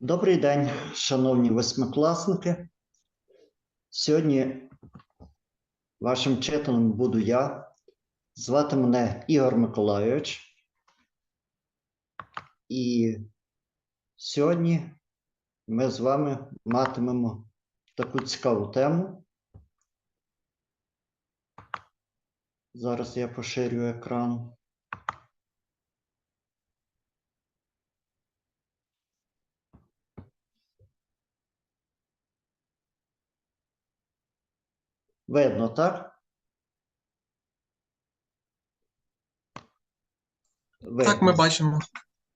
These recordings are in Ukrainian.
Добрий день, шановні восьмикласники. Сьогодні вашим вчителем буду я. Звати мене Ігор Миколайович. І сьогодні ми з вами матимемо таку цікаву тему. Зараз я поширю екран. Видно, так? Так, ми бачимо.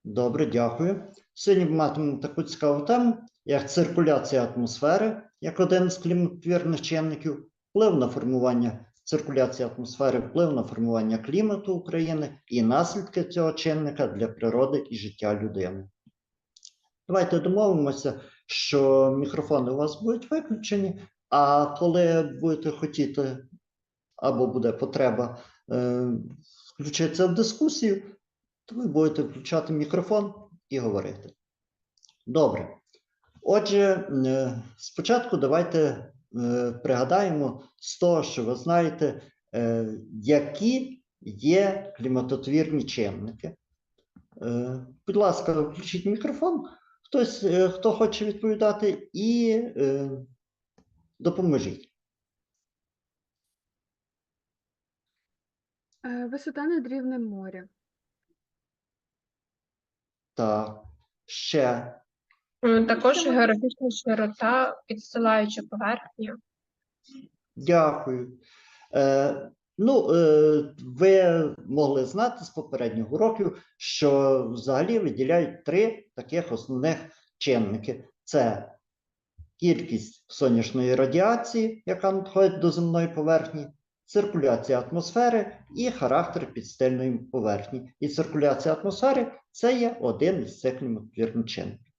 Добре, дякую. Сьогодні ми матимемо таку цікаву тему, як циркуляція атмосфери, як один з кліматвірних чинників, вплив на формування циркуляції атмосфери, вплив на формування клімату України і наслідки цього чинника для природи і життя людини. Давайте домовимося, що мікрофони у вас будуть виключені, а коли будете хотіти або буде потреба е, включитися в дискусію, то ви будете включати мікрофон і говорити. Добре. Отже, е, спочатку давайте е, пригадаємо з того, що ви знаєте, які є кліматотвірні чинники. Будь ласка, включіть мікрофон. Хтось, хто хоче відповідати, і допоможіть. Е, Висота над рівнем моря. Так, ще Е, Також географічна широта, підстилаюча поверхня. Дякую. Е, ну, е, ви могли знати з попередніх уроків, що взагалі виділяють три таких основних чинники: це кількість сонячної радіації, яка надходить до земної поверхні, циркуляція атмосфери і характер підстильної поверхні. І циркуляція атмосфери це є один із цих кліматвірних чинників.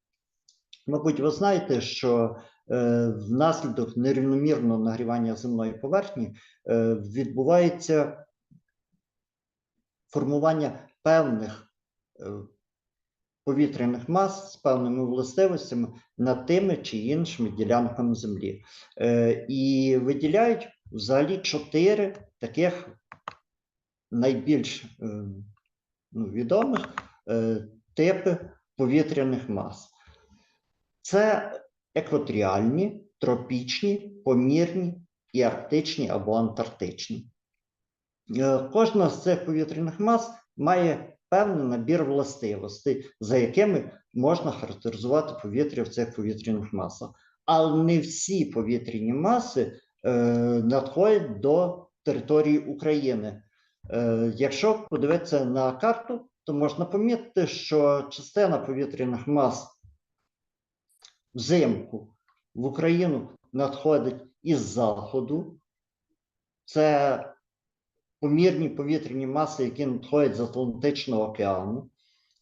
Мабуть, ви знаєте, що е, внаслідок нерівномірного нагрівання земної поверхні е, відбувається формування певних е, повітряних мас з певними властивостями над тими чи іншими ділянками землі. Е, і виділяють взагалі чотири таких найбільш е, ну, відомих е, типи повітряних мас. Це екваторіальні, тропічні, помірні і арктичні або антарктичні. Кожна з цих повітряних мас має певний набір властивостей, за якими можна характеризувати повітря в цих повітряних масах. Але не всі повітряні маси е, надходять до території України. Е, якщо подивитися на карту, то можна помітити, що частина повітряних мас взимку в Україну надходить із заходу. Це помірні повітряні маси, які надходять з Атлантичного океану.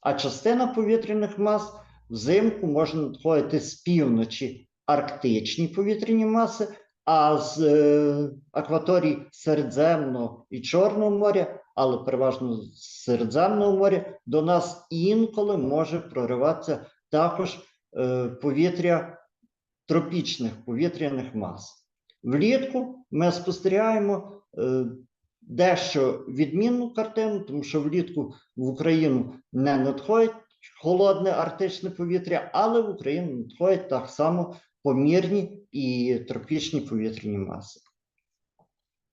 А частина повітряних мас взимку може надходити з півночі арктичні повітряні маси, а з е, акваторій Середземного і Чорного моря, але переважно з Середземного моря, до нас інколи може прориватися також е, повітря тропічних повітряних мас. Влітку ми спостерігаємо е, дещо відмінну картину, тому що влітку в Україну не надходить холодне арктичне повітря, але в Україну надходять так само помірні і тропічні повітряні маси.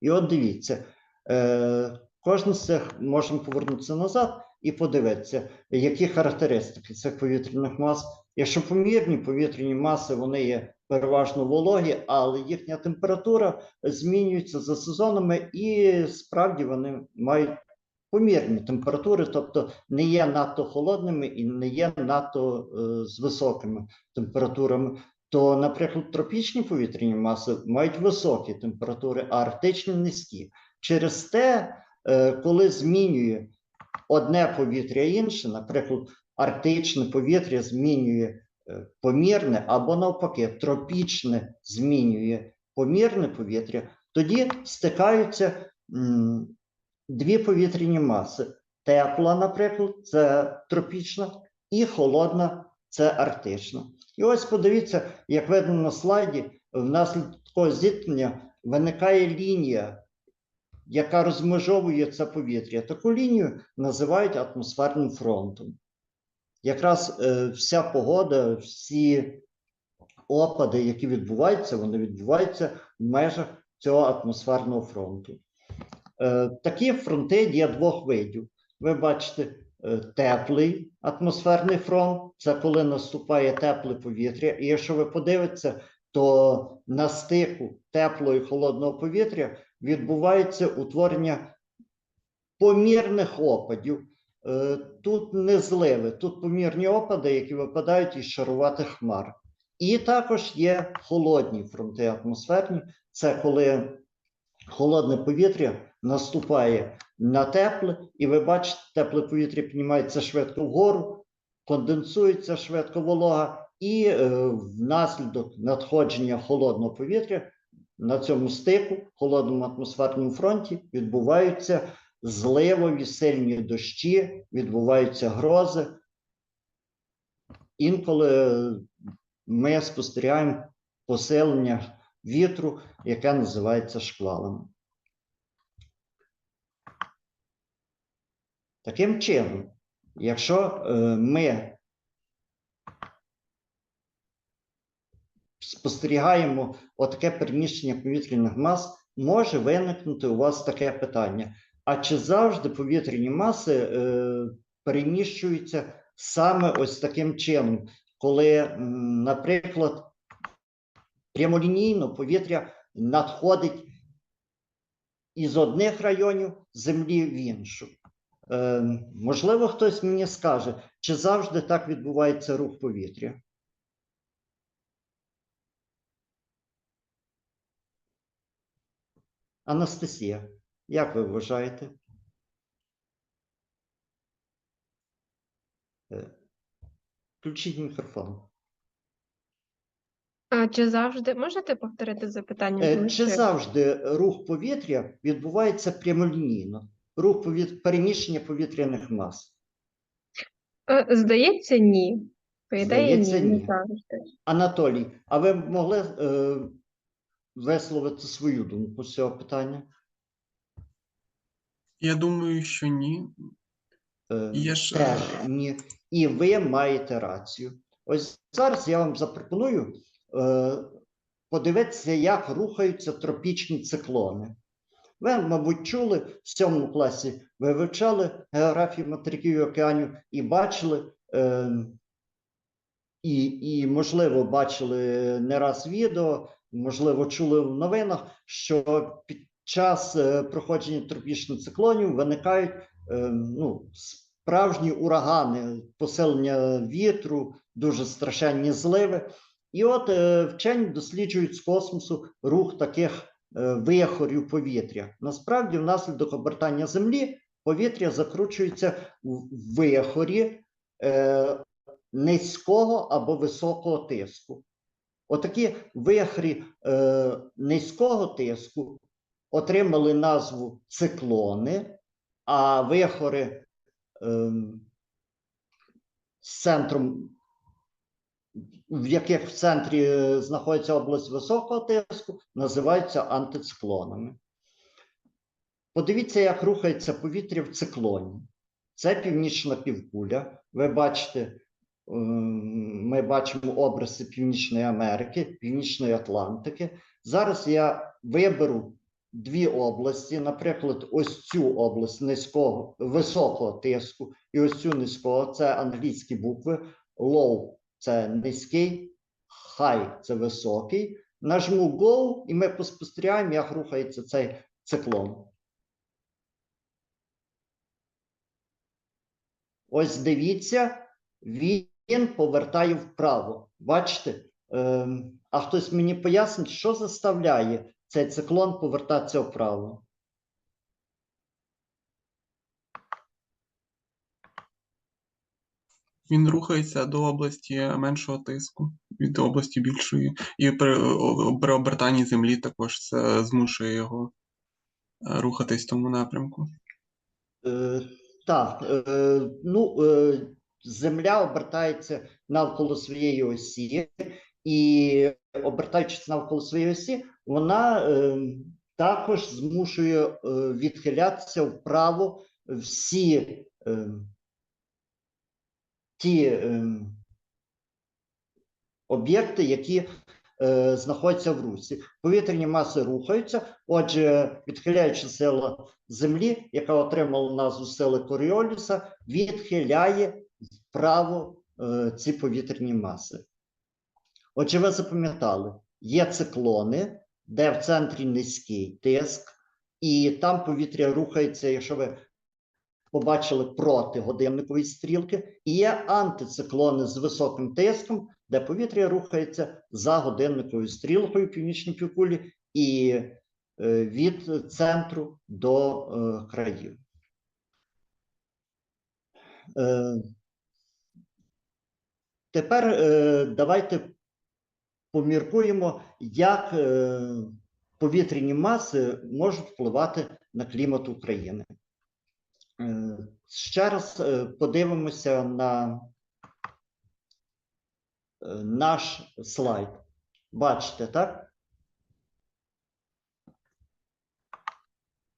І от дивіться, е, кожен з цих можемо повернутися назад і подивитися, які характеристики цих повітряних мас. Якщо помірні повітряні маси, вони є переважно вологі, але їхня температура змінюється за сезонами, і справді вони мають помірні температури, тобто не є надто холодними і не є надто е, з високими температурами. То, наприклад, тропічні повітряні маси мають високі температури, а арктичні низькі. Через те, е, коли змінює одне повітря інше, наприклад, арктичне повітря змінює помірне або навпаки, тропічне змінює помірне повітря, тоді стикаються дві повітряні маси. Тепла, наприклад, це тропічна, і холодна це арктична. І ось подивіться, як видно на слайді, внаслідок такого зіткнення виникає лінія, яка розмежовує це повітря. Таку лінію називають атмосферним фронтом. Якраз е, вся погода, всі опади, які відбуваються, вони відбуваються в межах цього атмосферного фронту. Е, такі фронти є двох видів. Ви бачите е, теплий атмосферний фронт, це коли наступає тепле повітря. І якщо ви подивитеся, то на стику теплого і холодного повітря відбувається утворення помірних опадів. Е, Тут не зливи, тут помірні опади, які випадають із шаруватих хмар. І також є холодні фронти атмосферні. Це коли холодне повітря наступає на тепле, і ви бачите, тепле повітря піднімається швидко вгору, конденсується швидко волога, і е, внаслідок надходження холодного повітря на цьому стику, холодному атмосферному фронті, відбуваються зливові сильні дощі, відбуваються грози. Інколи ми спостерігаємо посилення вітру, яке називається шквалами. Таким чином, якщо е, ми спостерігаємо отаке переміщення повітряних мас, може виникнути у вас таке питання: а чи завжди повітряні маси е, переміщуються саме ось таким чином, коли, наприклад, прямолінійно повітря надходить із одних районів землі в іншу? Е, можливо, хтось мені скаже, чи завжди так відбувається рух повітря? Анастасія, як ви вважаєте? Е, Включіть мікрофон. А чи завжди можете повторити запитання? Е, Чи завжди рух повітря відбувається прямолінійно? Рух повіт... переміщення повітряних мас? Е, Здається, ні. По ідеї, Здається, ні. Анатолій, а ви могли е, висловити свою думку з цього питання? Я думаю, що ні. Е, Є ж, теж ні. І ви маєте рацію. Ось зараз я вам запропоную е, подивитися, як рухаються тропічні циклони. Ви, мабуть, чули в сьомому класі, ви вивчали географію материків і океанів і бачили, е, і, і, можливо, бачили не раз відео, можливо, чули в новинах, що під час е, проходження тропічних циклонів виникають е, ну, справжні урагани, посилення вітру, дуже страшенні зливи. І от е, вчені досліджують з космосу рух таких вихорів повітря. Насправді, внаслідок обертання Землі повітря закручується в вихорі низького або високого тиску. Отакі вихрі е, низького тиску отримали назву циклони, а вихори ем, з центром, в яких в центрі е, знаходиться область високого тиску, називаються антициклонами. Подивіться, як рухається повітря в циклоні. Це північна півкуля. Ви бачите, ем, ми бачимо обриси Північної Америки, Північної Атлантики. Зараз я виберу дві області, наприклад, ось цю область низького, високого тиску, і ось цю низького це англійські букви. Low це низький, high це високий. Нажму Go, і ми поспостерігаємо, як рухається цей циклон. Ось дивіться, він повертає вправо. Бачите? Ем, а хтось мені пояснить, що заставляє цей циклон повертатися вправо? Він рухається до області меншого тиску від області більшої. І при, при обертанні землі також це змушує його е, рухатись в тому напрямку. Е, так, е, ну, е, Земля обертається навколо своєї осі, і обертаючись навколо своєї осі, вона е, також змушує е, відхилятися вправо всі е, ті е, об'єкти, які е, знаходяться в русі. Повітряні маси рухаються, отже, відхиляюча сила Землі, яка отримала назву сили Коріоліса, відхиляє вправо е, ці повітряні маси. Отже, ви запам'ятали, є циклони, де в центрі низький тиск, і там повітря рухається, якщо ви побачили проти годинникової стрілки, і є антициклони з високим тиском, де повітря рухається за годинниковою стрілкою північної півкулі і е, від центру до е, країв. Е, Тепер давайте поміркуємо, як е, повітряні маси можуть впливати на клімат України. Е, Ще раз е, подивимося на наш слайд. Бачите, так?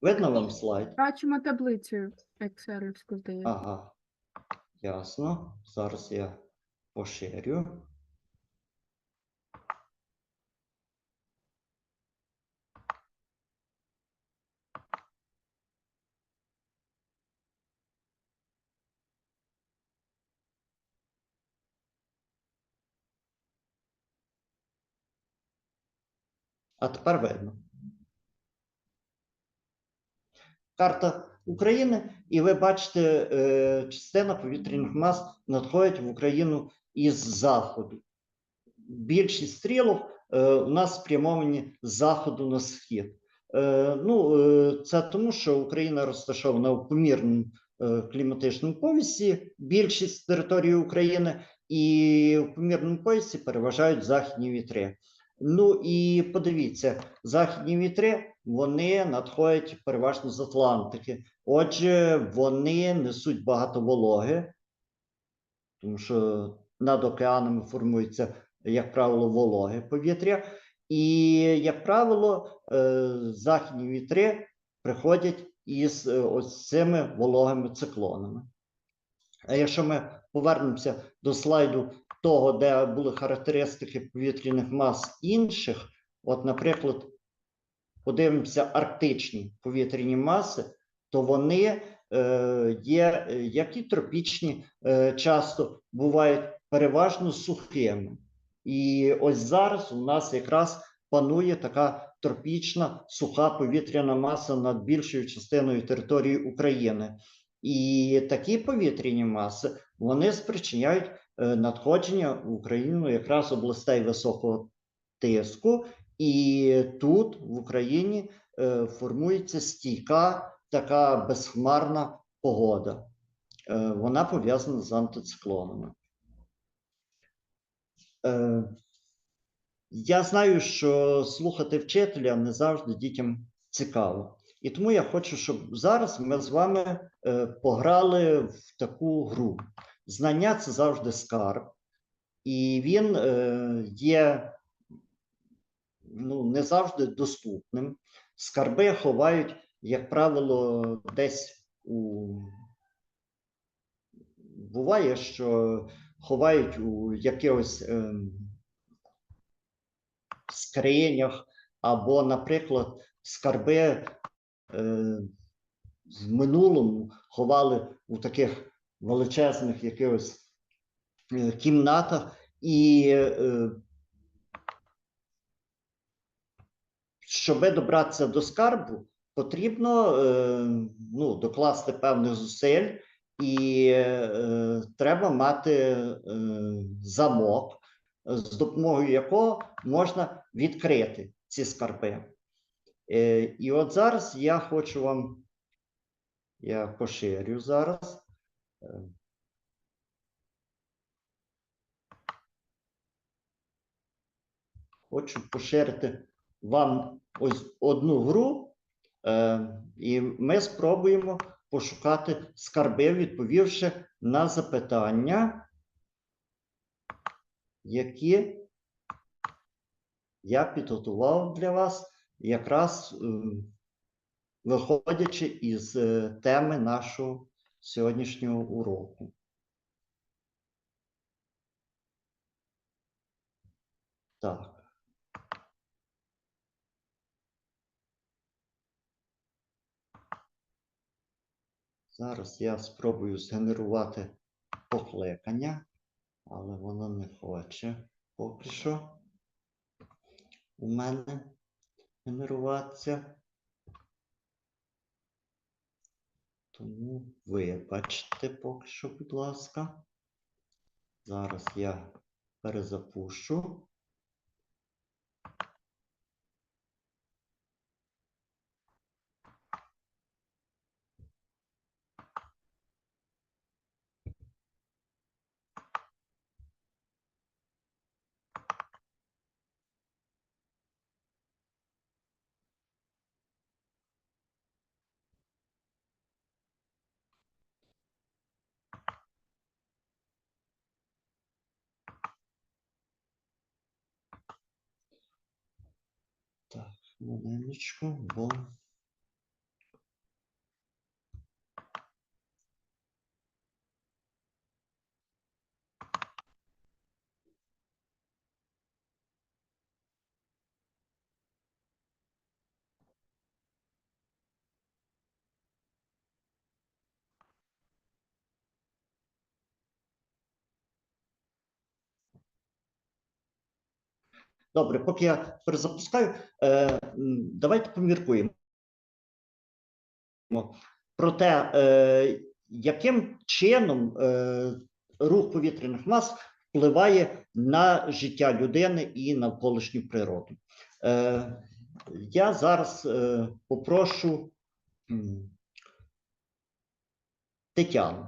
Видно вам слайд? Бачимо таблицю Excel-івську, здається. Ага, ясно. Зараз я поширю. А тепер видно. Карта України, і ви бачите, е, частина повітряних мас надходить в Україну із заходу. Більшість стрілок е, у нас спрямовані з заходу на схід. Е, ну, це тому, що Україна розташована в помірному кліматичному повісі, більшість території України, і в помірному поясі переважають західні вітри. Ну і подивіться, західні вітри вони надходять переважно з Атлантики. Отже, вони несуть багато вологи, тому що над океанами формується, як правило, вологе повітря. І, як правило, е, західні вітри приходять із е, ось цими вологими циклонами. А якщо ми повернемося до слайду того, де були характеристики повітряних мас інших, от, наприклад, подивимося арктичні повітряні маси, то вони е, є як і тропічні, е, часто бувають переважно сухими. І ось зараз у нас якраз панує така тропічна суха повітряна маса над більшою частиною території України. І такі повітряні маси вони спричиняють надходження в Україну якраз областей високого тиску, і тут в Україні е, формується стійка така безхмарна погода. Е, вона пов'язана з антициклонами. Е, я знаю, що слухати вчителя не завжди дітям цікаво. І тому я хочу, щоб зараз ми з вами е, пограли в таку гру. Знання це завжди скарб, і він е, є ну, не завжди доступним. Скарби ховають, як правило, десь у буває, що ховають у якихось ем, скринях, або, наприклад, скарби е, в минулому ховали у таких величезних якихось е, кімнатах, і е, щоб добратися до скарбу, потрібно е, ну, докласти певних зусиль, і треба мати замок, з допомогою якого можна відкрити ці скарби. І от зараз я хочу вам, я поширю зараз. Хочу поширити вам ось одну гру, е, і ми спробуємо пошукати скарби, відповівши на запитання, які я підготував для вас, якраз е, виходячи із е, теми нашого сьогоднішнього уроку. Так. Зараз я спробую згенерувати покликання, але воно не хоче поки що у мене генеруватися. Тому вибачте поки що, будь ласка. Зараз я перезапущу. Так, хвилиночку, бо. Добре, поки я перезапускаю, е, давайте поміркуємо про те, е, яким чином е, рух повітряних мас впливає на життя людини і навколишню природу. Е, я зараз попрошу Тетяну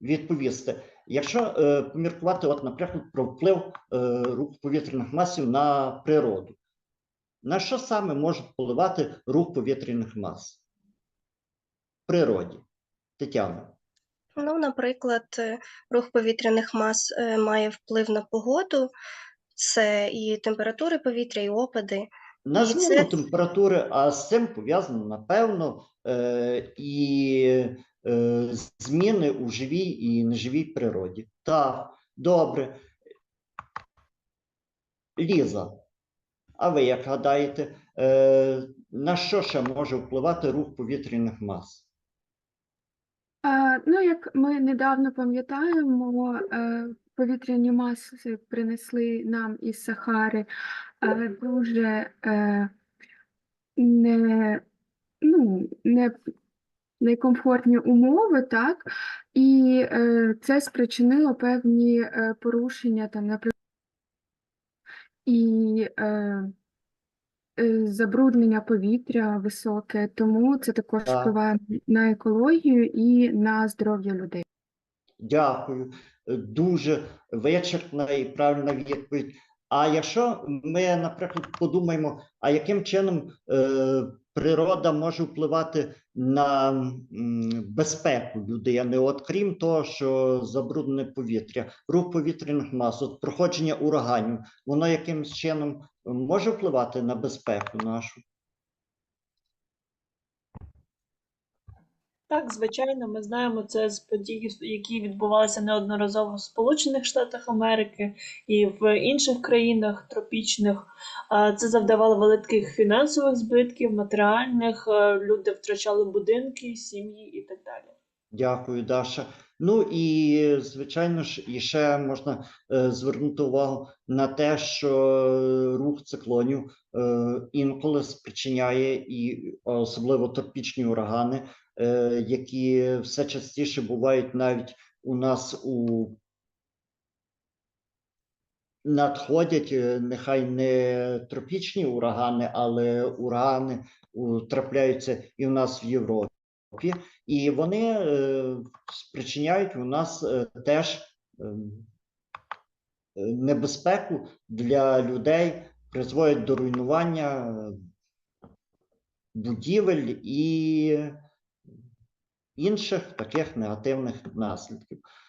відповісти. Якщо е, поміркувати, от, наприклад, про вплив е, рух повітряних масів на природу, на що саме може впливати рух повітряних мас в природі? Тетяна. Ну, наприклад, е, рух повітряних мас е, має вплив на погоду, це і температури повітря, і опади. На зміну це- температури, а з цим пов'язано, напевно, е, і зміни у живій і неживій природі. Так, добре. Ліза, а ви як гадаєте, е, на що ще може впливати рух повітряних мас? Ну, як ми недавно пам'ятаємо, е, повітряні маси принесли нам із Сахари е, дуже е, не, ну, не некомфортні умови, так, і е, це спричинило певні е, порушення, там, наприклад, і е, е, забруднення повітря високе, тому це також Так. впливає на екологію і на здоров'я людей. Дякую. Дуже вичерпна і правильна відповідь. А якщо ми, наприклад, подумаємо, а яким чином е, природа може впливати на безпеку людини, от крім того, що забруднене повітря, рух повітряних мас, от проходження ураганів, воно якимось чином може впливати на безпеку нашу? Так, звичайно, ми знаємо це з подій, які відбувалися неодноразово в Сполучених Штатах Америки і в інших країнах тропічних. Це завдавало великих фінансових збитків, матеріальних, люди втрачали будинки, сім'ї і так далі. Дякую, Даша. Ну і звичайно ж, і ще можна е, звернути увагу на те, що рух циклонів е, інколи спричиняє і особливо тропічні урагани, які все частіше бувають навіть у нас у надходять, е, нехай не тропічні урагани, але урагани трапляються і в нас в Європі. І вони е, спричиняють у нас е, теж е, небезпеку для людей, призводять до руйнування е, будівель і інших таких негативних наслідків.